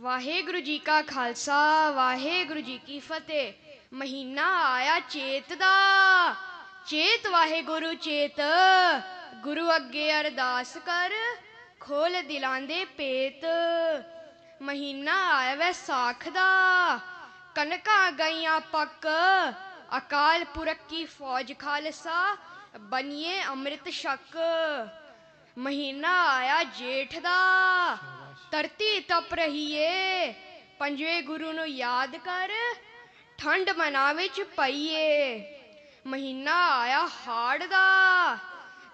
ਵਾਹਿਗੁਰੂ ਜੀ ਕਾ ਖਾਲਸਾ, ਵਾਹਿਗੁਰੂ ਜੀ ਕੀ ਫਤਿਹ। ਮਹੀਨਾ ਆਇਆ ਚੇਤ ਦਾ। ਚੇਤ ਵਾਹਿਗੁਰੂ, ਚੇਤ। ਗੁਰੂ ਅੱਗੇ ਅਰਦਾਸ ਕਰ, ਖੋਲ ਦਿਲਾਂ ਦੇ ਪੇਤ। ਮਹੀਨਾ ਆਇਆ ਵੈ ਸਾਖ ਦਾ। ਕਨਕਾਂ ਗਈਆਂ ਪੱਕ, ਅਕਾਲ ਪੁਰਖ ਕੀ ਫੌਜ ਖਾਲਸਾ ਬਨੀਏ ਅੰਮ੍ਰਿਤ ਛਕ। ਮਹੀਨਾ ਆਇਆ ਜੇਠ ਦਾ। ਧਰਤੀ ਤਪ ਰਹੀ ਏ ਪੰਜਵੇਂ ਗੁਰੂ ਨੂੰ ਯਾਦ ਕਰ, ਠੰਡ ਮਨਾ ਵਿੱਚ ਪਈਏ। ਮਹੀਨਾ ਆਇਆ ਹਾੜ ਦਾ,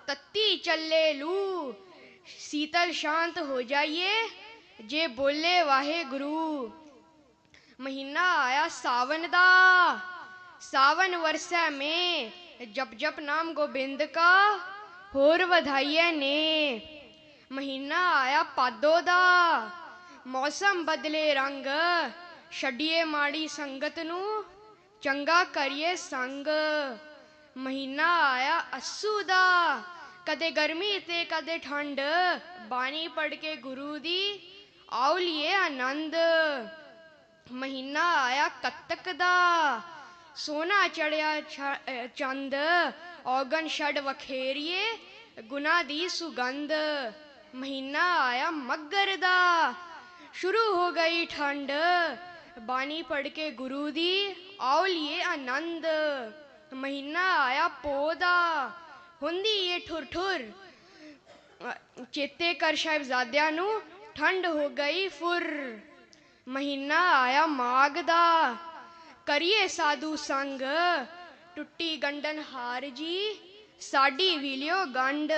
ਤੱਤੀ ਚੱਲੇ ਲੂ ਸੀਤਲ ਸ਼ਾਂਤ ਹੋ ਜਾਈਏ, ਜੇ ਬੋਲੇ ਵਾਹਿਗੁਰੂ। ਮਹੀਨਾ ਆਇਆ ਸਾਵਨ ਦਾ ਸਾਵਨ ਵਰਸੈ ਮੇ, ਜਪ ਜਪ ਨਾਮ ਗੋਬਿੰਦ ਕਾ। ਹੋਰ ਵਧਾਈਏ ਨੇ ਮਹੀਨਾ ਆਇਆ ਪਾਦੋ ਦਾ। ਮੌਸਮ ਬਦਲੇ ਰੰਗ। ਛੱਡੀਏ ਮਾੜੀ ਸੰਗਤ ਨੂੰ। ਚੰਗਾ ਕਰੀਏ ਸੰਗ। ਮਹੀਨਾ ਆਇਆ ਅਸੂ ਦਾ। ਕਦੇ ਗਰਮੀ ਤੇ ਕਦੇ ਠੰਡ। ਬਾਣੀ ਪੜ ਕੇ ਗੁਰੂ ਦੀ ਆਓ ਲਿਏ ਆਨੰਦ। ਮਹੀਨਾ ਆਇਆ ਕੱਤਕ ਦਾ। ਸੋਨਾ ਚੜਿਆ ਚੰਦ। ਔਗਣ ਛੱਡ ਵਖੇਰੀਏ, ਗੁਨਾ ਦੀ ਸੁਗੰਧ, ਮਹੀਨਾ ਆਇਆ ਮੱਗਰ ਦਾ। ਸ਼ੁਰੂ ਹੋ ਗਈ ਠੰਡ, ਬਾਣੀ ਪੜ ਕੇ ਗੁਰੂ ਦੀ, ਆਓ ਲਈਏ ਆਨੰਦ। ਮਹੀਨਾ ਆਇਆ ਪੋ ਦਾ, ਹੁੰਦੀ ਏ ਠੁਰ ਠੁਰ ਚੇਤੇ ਕਰ ਸਾਹਿਬਜ਼ਾਦਿਆਂ ਨੂੰ, ਠੰਡ ਹੋ ਗਈ ਫੁਰ। ਮਹੀਨਾ ਆਇਆ ਮਾਘ ਦਾ, ਕਰੀਏ ਸਾਧੂ ਸੰਗ ਟੁੱਟੀ ਗੰਡਨ ਹਾਰ ਜੀ, ਸਾਡੀ ਵੀਲਿਓ ਗੰਡ।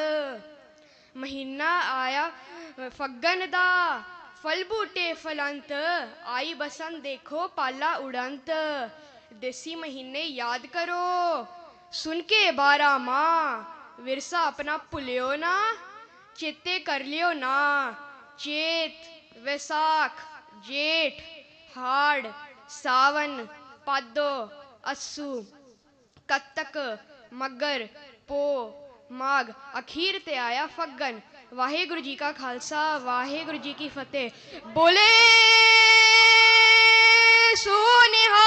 ਮਹੀਨਾ ਆਇਆ ਫੱਗਣ ਦਾ, ਫਲ ਬੂਟੇ ਫਲੰਤ, ਆਈ ਬਸੰਤ ਦੇਖੋ ਪਾਲਾ ਉਡੰਤ ਦੇਸੀ ਮਹੀਨੇ ਯਾਦ ਕਰੋ, ਸੁਣ ਕੇ ਬਾਰਾ ਮਾਂ, ਵਿਰਸਾ ਆਪਣਾ ਭੁਲਿਓ ਨਾ, ਚੇਤੇ ਕਰ ਲਿਓ ਨਾ। ਚੇਤ, ਵਿਸਾਖ, ਜੇਠ, ਹਾੜ, ਸਾਵਨ, ਪਾਦੋ, ਅਸੂ। ਕੱਤਕ, ਮੱਗਰ ਪੋ ਮਾਘ, ਅਖੀਰ ਤੇ ਆਇਆ ਫੱਗਨ ਵਾਹਿਗੁਰੂ ਜੀ ਕਾ ਖਾਲਸਾ, ਵਾਹਿਗੁਰੂ ਜੀ ਕੀ ਫਤਿਹ। ਬੋਲੇ ਸੋਨਿਹਾ